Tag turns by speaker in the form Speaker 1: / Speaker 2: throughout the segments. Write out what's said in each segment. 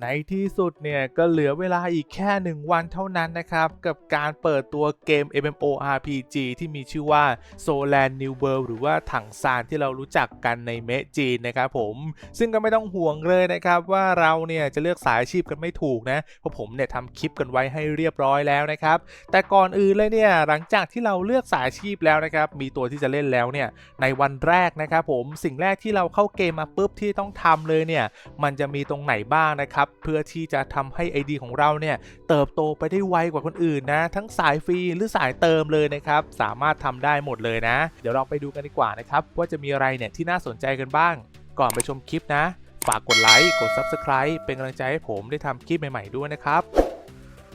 Speaker 1: ในที่สุดเนี่ยก็เหลือเวลาอีกแค่หนึ่งวันเท่านั้นนะครับ กับการเปิดตัวเกม MMORPG ที่มีชื่อว่า Solan New World หรือว่าถังซานที่เรารู้จักกันในเมจีนนะครับผมซึ่งก็ไม่ต้องห่วงเลยนะครับ ว่าเราเนี่ยจะเลือกสายอาชีพกันไม่ถูกนะ เพราะผมเนี่ยทำคลิปกันไว้ให้เรียบร้อยแล้วนะครับ แต่ก่อนอื่นเลยเนี่ยหลังจากที่เราเลือกสายอาชีพแล้วนะครับมีตัวที่จะเล่นแล้วเนี่ยในวันแรกนะครับผมสิ่งแรกที่เราเข้าเกมมาปุ๊บที่ต้องทำเลยเนี่ยมันจะมีตรงไหนบ้างนะครับเพื่อที่จะทำให้ ID ของเราเนี่ยเติบโตไปได้ไวกว่าคนอื่นนะ ทั้งสายฟรีหรือสายเติมเลยนะครับ สามารถทำได้หมดเลยนะ เดี๋ยวเราไปดูกันดีกว่านะครับว่าจะมีอะไรเนี่ยที่น่าสนใจกันบ้าง ก่อนไปชมคลิปนะ ฝากกดไลค์กด Subscribe เป็นกำลังใจให้ผมได้ทำคลิปใหม่ ๆด้วยนะครับ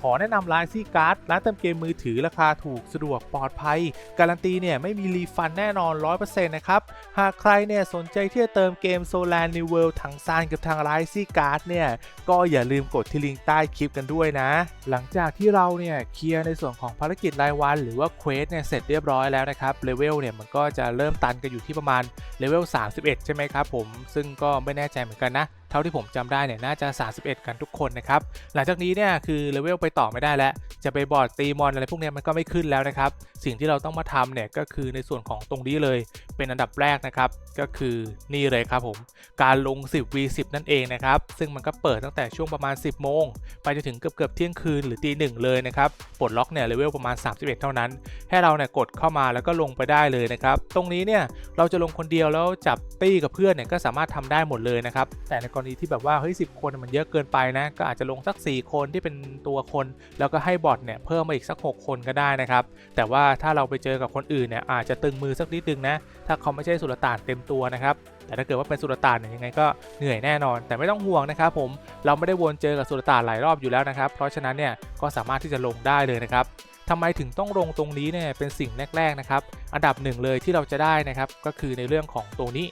Speaker 1: ขอแนะนำร้านซี่การ์ดร้านเติมเกมมือถือราคาถูกสะดวกปลอดภัย การันตีเนี่ยไม่มีรีฟันแน่นอน 100%นะครับ หากใครเนี่ยสนใจที่จะเติมเกม Solan New World ทางซานกับทางร้านซี่การ์ดเนี่ยก็อย่าลืมกดที่ลิงก์ใต้คลิปกันด้วยนะ หลังจากที่เราเนี่ยเคลียร์ในส่วนของภารกิจรายวัน หรือว่าเควสเนี่ยเสร็จเรียบร้อยแล้วนะครับเลเวลเนี่ยมันก็จะเริ่มตันกันอยู่ที่ประมาณเลเวล31 ใช่ไหมครับผมซึ่งก็ไม่แน่ใจเหมือนกันนะ เท่าที่ผมจำได้เนี่ยน่าจะ 31 กันทุกคนนะครับ หลังจากนี้เนี่ยคือเลเวลไปต่อไม่ได้แล้ว จะไปบอร์ดตีมอนอะไรพวกนี้มันก็ไม่ขึ้นแล้วนะครับ สิ่งที่เราต้องมาทำเนี่ยก็คือในส่วนของตรงนี้เลยเป็นอันดับแรกนะครับ ก็คือนี่เลยครับผม การลง 10 v10 นั่นเองนะครับ ซึ่งมันก็เปิดตั้งแต่ช่วงประมาณ 10 โมง ไปจนถึงเกือบเกือบเที่ยงคืนหรือตีหนึ่งเลยนะครับปลดล็อกเนี่ยเลเวลประมาณ 31 เท่านั้น ให้เราเนี่ยกดเข้ามาแล้วก็ลงไปได้เลยนะครับ ตรงนี้เนี่ยเราจะลงคนเดียวแล้วจับตี้กับเพื่อนเนี่ยก็สามารถทำได้หมดเลยนะครับ แต่ในรณีที่แบบว่าเฮ้ยสิคนมันเยอะเกินไปนะ ก็อาจจะลงสัก 4 คนที่เป็นตัวคน แล้วก็ให้บอทเนี่ยเพิ่มมาอีกสัก 6 คนก็ได้นะครับ แต่ว่าถ้าเราไปเจอกับคนอื่นเนี่ยอาจจะตึงมือสักนิดนึงนะ ถ้าเขาไม่ใช่สุลต่านเต็มตัวนะครับแต่ถ้าเกิดว่าเป็นสุลต่านเนี่ยยังไงก็เหนื่อยแน่นอน แต่ไม่ต้องห่วงนะครับผมเราไม่ได้วนเจอกับสุลต่านหลายรอบอยู่แล้วนะครับ เพราะฉะนั้นเนี่ยก็สามารถที่จะลงได้เลยนะครับทำไมถึงต้องลงตรงนี้เนี่ยเป็นสิ่งแรกๆนะครับ อันดับหนึ่งเลยที่เราจะได้นะครับก็คือในเรื่องของตรงนี้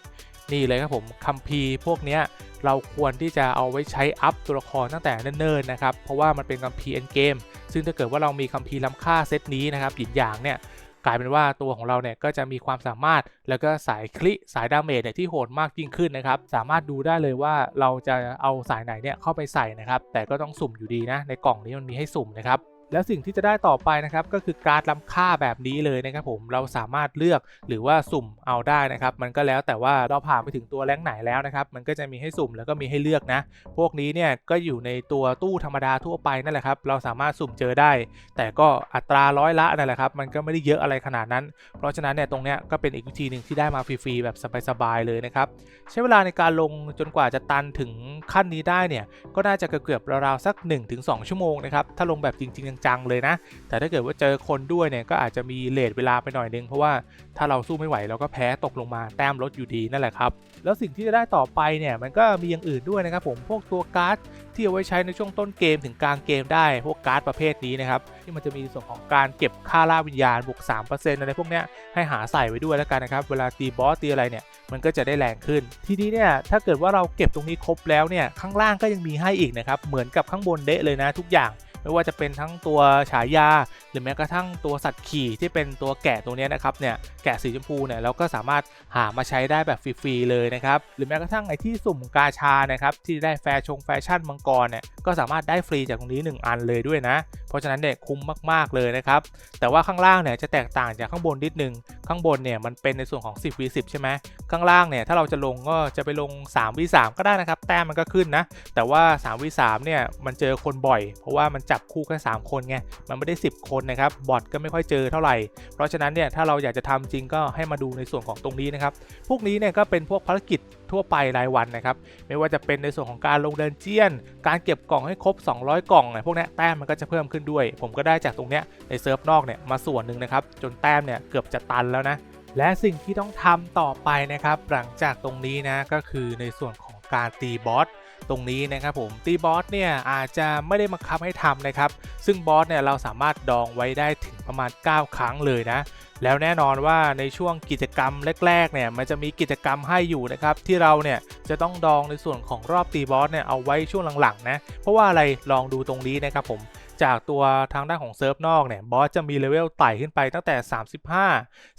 Speaker 1: นี่เลยครับผมคัมภีร์พวกนี้ เราควรที่จะเอาไว้ใช้อัพตัวละครตั้งแต่เนิ่นๆนะครับ เพราะว่ามันเป็นคัมภีร์เอ็นเกมซึ่งถ้าเกิดว่าเรามีคัมภีร์ล้ำค่าเซตนี้นะครับหยินหยางเนี่ยกลายเป็นว่าตัวของเราเนี่ยก็จะมีความสามารถแล้วก็สายคลิสายดาเมจเนี่ยที่โหดมากยิ่งขึ้นนะครับ สามารถดูได้เลยว่าเราจะเอาสายไหนเนี่ยเข้าไปใส่นะครับ แต่ก็ต้องสุ่มอยู่ดีนะในกล่องนี้มันมีให้สุ่มนะครับ แล้วสิ่งที่จะได้ต่อไปนะครับก็คือการดล้ำค่าแบบนี้เลยนะครับผมเราสามารถเลือกหรือว่าสุ่มเอาได้นะครับ มันก็แล้วแต่ว่าเราผ่านไปถึงตัวแรงไหนแล้วนะครับมันก็จะมีให้สุ่มแล้วก็มีให้เลือกนะ พวกนี้เนี่ยก็อยู่ในตัวตู้ธรรมดาทั่วไปนั่นแหละครับเราสามารถสุ่มเจอได้ แต่ก็อัตราร้อยละนั่นแหละครับมันก็ไม่ได้เยอะอะไรขนาดนั้น เพราะฉะนั้นเนี่ยตรงเนี้ยก็เป็นอีกวิธีหนึ่งที่ได้มาฟรีๆแบบสบายๆเลยนะครับใช้เวลาในการลงจนกว่าจะตันถึงขั้นนี้ได้เนี่ยก็น่าจะเกือบๆราวๆสัก 1-2 ชั่วโมงนะครับถ้าลงแบบจริงๆจังเลยนะ แต่ถ้าเกิดว่าเจอคนด้วยเนี่ยก็อาจจะมีเลทเวลาไปหน่อยนึง เพราะว่าถ้าเราสู้ไม่ไหวเราก็แพ้ตกลงมาแต้มลดอยู่ดีนั่นแหละครับ แล้วสิ่งที่จะได้ต่อไปเนี่ยมันก็มีอย่างอื่นด้วยนะครับผมพวกตัวการ์ดที่เอาไว้ใช้ในช่วงต้นเกมถึงกลางเกมได้พวกการ์ดประเภทนี้นะครับที่มันจะมีส่วนของการเก็บค่าล่าวิญญาณบวก3%อะไรพวกเนี้ยให้หาใส่ไว้ด้วยแล้วกันนะครับเวลาตีบอสตีอะไรเนี่ยมันก็จะได้แรงขึ้น ทีนี้เนี่ยถ้าเกิดว่าเราเก็บตรงนี้ครบแล้วเนี่ยข้างล่างก็ยังมีให้อีกนะครับเหมือนกับข้างบนเดะเลยนะทุกอย่าง ไม่ว่าจะเป็นทั้งตัวฉายา หรือแม้กระทั่งตัวสัตว์ขี่ที่เป็นตัวแกะตัวนี้นะครับเนี่ยแกะสีชมพูเนี่ยเราก็สามารถหามาใช้ได้แบบฟรีๆเลยนะครับหรือแม้กระทั่งไอที่สุ่มกาชานะครับที่ได้แฟชงแฟชั่นมังกรเนี่ยก็สามารถได้ฟรีจากตรงนี้ 1 อันเลยด้วยนะ เพราะฉะนั้นเนี่ยคุ้มมากๆเลยนะครับแต่ว่าข้างล่างเนี่ยจะแตกต่างจากข้างบนนิดนึงข้างบนเนี่ยมันเป็นในส่วนของ 10 v 10 ใช่ไหมข้างล่างเนี่ยถ้าเราจะลงก็จะไปลง3 v 3ก็ได้นะครับแต้มมันก็ขึ้นนะแต่ว่า3 v 3เนี่ยมันเจอคนบ่อย เพราะว่ามันจบคู่แค่3คนไงมันไม่ได้ 10 คนนะครับบอทก็ไม่ค่อยเจอเท่าไหร่ เพราะฉะนั้นเนี่ยถ้าเราอยากจะทำจริงก็ให้มาดูในส่วนของตรงนี้นะครับพวกนี้เนี่ยก็เป็นพวกภารกิจทั่วไปรายวันนะครับไม่ว่าจะเป็นในส่วนของการลงเดินเจียน การเก็บกล่องให้ครบ 200 กล่องเนี่ยพวกนี้แต้มมันก็จะเพิ่มขึ้นด้วย ผมก็ได้จากตรงเนี้ยในเซิร์ฟนอกเนี่ยมาส่วนหนึ่งนะครับจนแต้มเนี่ยเกือบจะตันแล้วนะและสิ่งที่ต้องทำต่อไปนะครับ หลังจากตรงนี้นะก็คือในส่วนของการตีบอส ตรงนี้นะครับผมตีบอสเนี่ยอาจจะไม่ได้บังคับให้ทำนะครับ ซึ่งบอสเนี่ยเราสามารถดองไว้ได้ถึงประมาณ 9 ครั้งเลยนะ แล้วแน่นอนว่าในช่วงกิจกรรมแรกๆเนี่ยมันจะมีกิจกรรมให้อยู่นะครับที่เราเนี่ยจะต้องดองในส่วนของรอบตีบอสเนี่ยเอาไว้ช่วงหลังๆนะเพราะว่าอะไรลองดูตรงนี้นะครับผม จากตัวทางด้านของเซิร์ฟนอกเนี่ยบอสจะมีเลเวลไต่ขึ้นไปตั้งแต่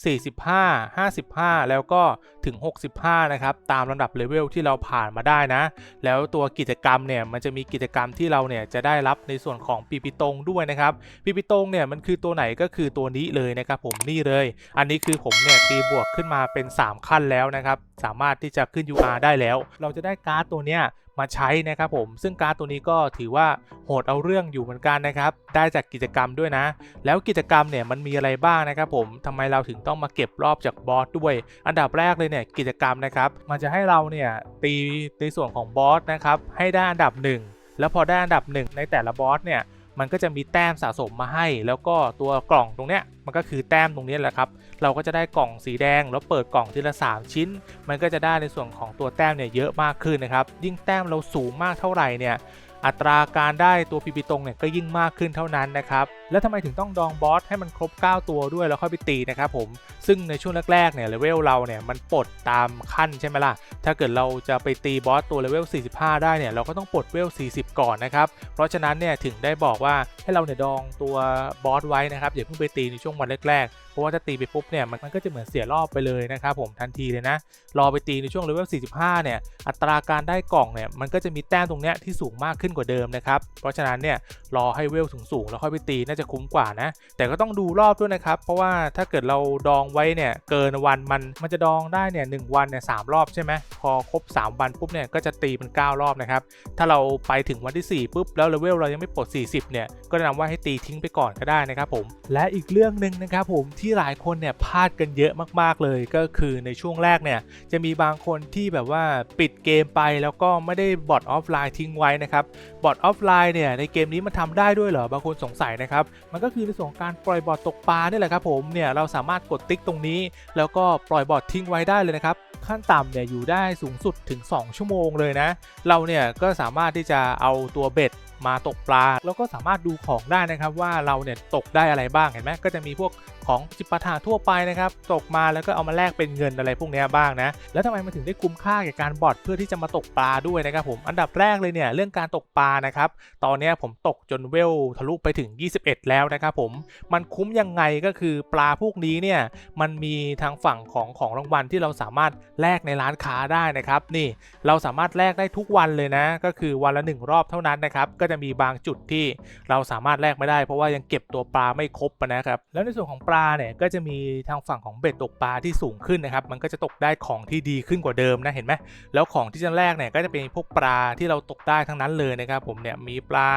Speaker 1: 35 45 55 แล้วก็ถึง 65 นะครับ ตามลำดับเลเวลที่เราผ่านมาได้นะ แล้วตัวกิจกรรมเนี่ยมันจะมีกิจกรรมที่เราเนี่ยจะได้รับในส่วนของปีปิตงด้วยนะครับปีปิตงเนี่ยมันคือตัวไหนก็คือตัวนี้เลยนะครับผมนี่เลย อันนี้คือผมเนี่ยตีบวกขึ้นมาเป็น 3 ขั้นแล้วนะครับสามารถที่จะขึ้น UR ได้แล้ว เราจะได้การ์ดตัวเนี้ย มาใช้นะครับผม ซึ่งการ์ดตัวนี้ก็ถือว่าโหดเอาเรื่องอยู่เหมือนกันนะครับ ได้จากกิจกรรมด้วยนะ แล้วกิจกรรมเนี่ยมันมีอะไรบ้างนะครับผมทำไมเราถึงต้องมาเก็บรอบจากบอสด้วย อันดับแรกเลยเนี่ยกิจกรรมนะครับ มันจะให้เราเนี่ยตีในส่วนของบอสนะครับให้ได้อันดับหนึ่งแล้วพอได้อันดับหนึ่งในแต่ละบอสเนี่ย มันก็จะมีแต้มสะสมมาให้ แล้วก็ตัวกล่องตรงเนี้ยมันก็คือแต้มตรงนี้แหละครับ เราก็จะได้กล่องสีแดง แล้วเปิดกล่องทีละ 3 ชิ้น มันก็จะได้ในส่วนของตัวแต้มเนี่ยเยอะมากขึ้นนะครับ ยิ่งแต้มเราสูงมากเท่าไหร่เนี่ย อัตราการได้ตัวพีพีตรงเนี่ยก็ยิ่งมากขึ้นเท่านั้นนะครับแล้วทำไมถึงต้องดองบอสให้มันครบ 9 ตัวด้วยแล้วค่อยไปตีนะครับผมซึ่งในช่วงแรกๆเนี่ยเลเวลเราเนี่ยมันปลดตามขั้นใช่ไหมล่ะถ้าเกิดเราจะไปตีบอสตัวเลเวล 45 ได้เนี่ยเราก็ต้องปลดเวล 40 ก่อนนะครับเพราะฉะนั้นเนี่ยถึงได้บอกว่าให้เราเนี่ยดองตัวบอสไว้นะครับอย่าเพิ่งไปตีในช่วงวันแรกๆเพราะว่าถ้าตีไปปุ๊บเนี่ยมันก็จะเหมือนเสียรอบไปเลยนะครับผมทันทีเลยนะรอไปตีในช่วงเลเวล 45 เนี่ยอัตราการได้กล่องเนี่ยมันก็จะมีแต้มตรงเนี้ยที่สูงมากขึ้นกว่าเดิมนะครับ เพราะฉะนั้นเนี่ยรอให้เวลสูงๆแล้วค่อยไปตีน่าจะคุ้มกว่านะ แต่ก็ต้องดูรอบด้วยนะครับ เพราะว่าถ้าเกิดเราดองไว้เนี่ยเกินวันมันมันจะดองได้เนี่ยหวันเนี่ยสามรอบใช่ไหมพอครบ 3 วันปุ๊บเนี่ยก็จะตีเป็น9รอบนะครับ ถ้าเราไปถึงวันที่ 4ปุ๊บแล้วเลเวลเรายังไม่ปลด 40 เนี่ย ก็แนะนำว่าให้ตีทิ้งไปก่อนก็ได้นะครับผม และอีกเรื่องหนึ่งนะครับผมที่หลายคนเนี่ยพลาดกันเยอะมากๆเลย ก็คือในช่วงแรกเนี่ยจะมีบางคนที่แบบว่าปิดเกมไปแล้วก็ไม่ได้บอทออฟไลน์ทิ้งไว้นะครับบอทออฟไลน์เนี่ยในเกมนี้มันทำได้ด้วยเหรอบางคนสงสัยนะครับ มันก็คือในส่วนของการปล่อยบอทตกปลานี่แหละครับผมเนี่ยเราสามารถกดติ๊กตรงนี้ แล้วก็ปล่อยบอททิ้งไว้ได้เลยนะครับขั้นต่ำเนี่ยอยู่ได้สูงสุดถึง 2 ชั่วโมงเลยนะ เราเนี่ยก็สามารถที่จะเอาตัวเบ็ดมาตกปลา แล้วก็สามารถดูของได้นะครับว่าเราเนี่ยตกได้อะไรบ้างเห็นไหมก็จะมีพวก ของจิปาถะทั่วไปนะครับตกมาแล้วก็เอามาแลกเป็นเงินอะไรพวกเนี้ยบ้างนะแล้วทำไมมันถึงได้คุ้มค่าแก่การบอทเพื่อที่จะมาตกปลาด้วยนะครับผมอันดับแรกเลยเนี่ยเรื่องการตกปลานะครับตอนนี้ผมตกจนเวลทะลุไปถึง 21 แล้วนะครับผมมันคุ้มยังไงก็คือปลาพวกนี้เนี่ยมันมีทางฝั่งของของรางวัลที่เราสามารถแลกในร้านค้าได้นะครับนี่เราสามารถแลกได้ทุกวันเลยนะ ก็คือวันละหนึ่งรอบเท่านั้นนะครับก็จะมีบางจุดที่เราสามารถแลกไม่ได้ เพราะว่ายังเก็บตัวปลาไม่ครบนะครับแล้วในส่วนของปลาเนี่ยก็จะมีทางฝั่งของเบ็ดตกปลาที่สูงขึ้นนะครับ มันก็จะตกได้ของที่ดีขึ้นกว่าเดิมนะเห็นไหมแล้วของที่จะแลกเนี่ยก็จะเป็นพวกปลาที่เราตกได้ทั้งนั้นเลยนะครับ ผมเนี่ยมีปลา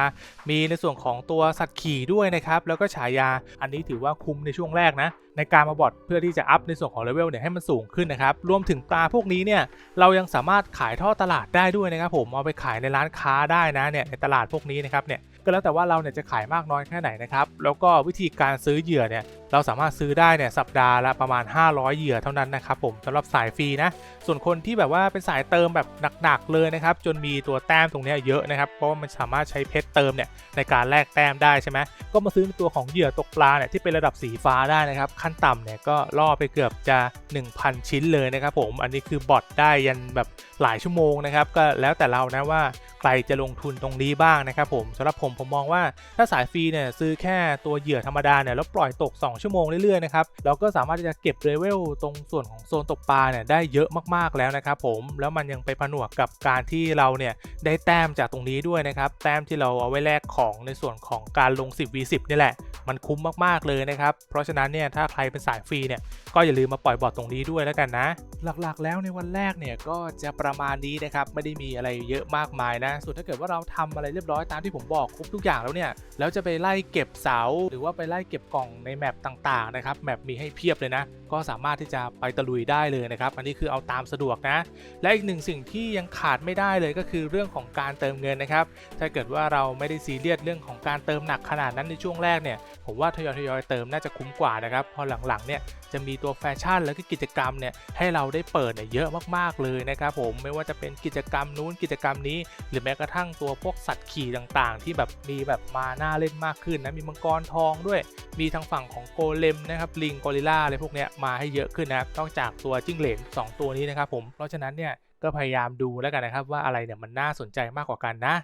Speaker 1: มีในส่วนของตัวสัตว์ขี่ด้วยนะครับ แล้วก็ฉายา อันนี้ถือว่าคุ้มในช่วงแรกนะในการมาบอดเพื่อที่จะอัพในส่วนของเลเวลเนี่ยให้มันสูงขึ้นนะครับ รวมถึงปลาพวกนี้เนี่ยเรายังสามารถขายท่อตลาดได้ด้วยนะครับ ผมเอาไปขายในร้านค้าได้นะเนี่ยในตลาดพวกนี้นะครับเนี่ย ก็แล้วแต่ว่าเราเนี่ยจะขายมากน้อยแค่ไหนนะครับ แล้วก็วิธีการซื้อเหยื่อเนี่ยเราสามารถซื้อได้เนี่ยสัปดาห์ละประมาณ 500 เหยื่อเท่านั้นนะครับผมสำหรับสายฟรีนะ ส่วนคนที่แบบว่าเป็นสายเติมแบบหนักๆเลยนะครับ จนมีตัวแต้มตรงเนี้ยเยอะนะครับ เพราะว่ามันสามารถใช้เพชรเติมเนี่ยในการแลกแต้มได้ใช่ไหมก็มาซื้อตัวของเหยื่อตกปลาเนี่ยที่เป็นระดับสีฟ้าได้นะครับ ขั้นต่ำเนี่ยก็ล่อไปเกือบจะ 1,000 ชิ้นเลยนะครับผมอันนี้คือบอทได้ยันแบบหลายชั่วโมงนะครับก็แล้วแต่เรานะว่า ใครจะลงทุนตรงนี้บ้างนะครับผมสำหรับผมผมมองว่าถ้าสายฟรีเนี่ยซื้อแค่ตัวเหยื่อธรรมดาเนี่ยแล้วปล่อยตก 2 ชั่วโมงเรื่อยๆนะครับเราก็สามารถที่จะเก็บเลเวลตรงส่วนของโซนตกปลาเนี่ยได้เยอะมากๆแล้วนะครับผมแล้วมันยังไปผนวกกับการที่เราเนี่ยได้แต้มจากตรงนี้ด้วยนะครับแต้มที่เราเอาไว้แลกของในส่วนของการลง 10 v10 นี่แหละ มันคุ้มมากๆเลยนะครับเพราะฉะนั้นเนี่ยถ้าใครเป็นสายฟรีเนี่ยก็อย่าลืมมาปล่อยบอทตรงนี้ด้วยแล้วกันนะ หลักๆ แล้วในวันแรกเนี่ยก็จะประมาณนี้นะครับไม่ได้มีอะไรเยอะมากมายนะส่วนถ้าเกิดว่าเราทำอะไรเรียบร้อยตามที่ผมบอกครบทุกอย่างแล้วเนี่ยแล้วจะไปไล่เก็บเสาหรือว่าไปไล่เก็บกล่องในแมปต่างๆนะครับแมปมีให้เพียบเลยนะ ก็สามารถที่จะไปตะลุยได้เลยนะครับ อันนี้คือเอาตามสะดวกนะ และอีกหนึ่งสิ่งที่ยังขาดไม่ได้เลยก็คือเรื่องของการเติมเงินนะครับ ถ้าเกิดว่าเราไม่ได้ซีเรียสเรื่องของการเติมหนักขนาดนั้นในช่วงแรกเนี่ยผมว่าทยอยทยอยๆเติมน่าจะคุ้มกว่านะครับพอหลังๆเนี่ยจะมีตัวแฟชั่นแล้วก็กิจกรรมเนี่ยให้เราได้เปิดเนี่ยเยอะมากๆเลยนะครับผมไม่ว่าจะเป็นกิจกรรมนู้นกิจกรรมนี้หรือแม้กระทั่งตัวพวกสัตว์ขี่ต่างๆ ที่แบบมีแบบมาหน้าเล่นมากขึ้นนะมีมังกรทองด้วย มีทางฝั่งของโกเลมนะครับลิงกอริลลาอะไรพวกเนี้ยมาให้เยอะขึ้นนะครับนอกจากตัวจิ้งเหลน2 ตัวนี้นะครับผมเพราะฉะนั้นเนี่ยก็พยายามดูแล้วกันนะครับว่าอะไรเนี่ยมันน่าสนใจมากกว่ากันนะ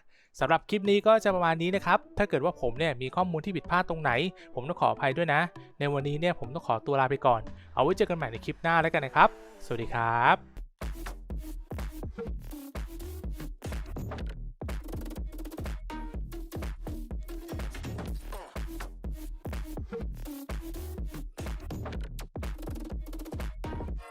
Speaker 1: สำหรับคลิปนี้ก็จะประมาณนี้นะครับ ถ้าเกิดว่าผมเนี่ยมีข้อมูลที่ผิดพลาดตรงไหน ผมต้องขออภัยด้วยนะ ในวันนี้เนี่ยผมต้องขอตัวลาไปก่อน เอาไว้เจอกันใหม่ในคลิปหน้าแล้วกันนะครับ สวัสดีครับ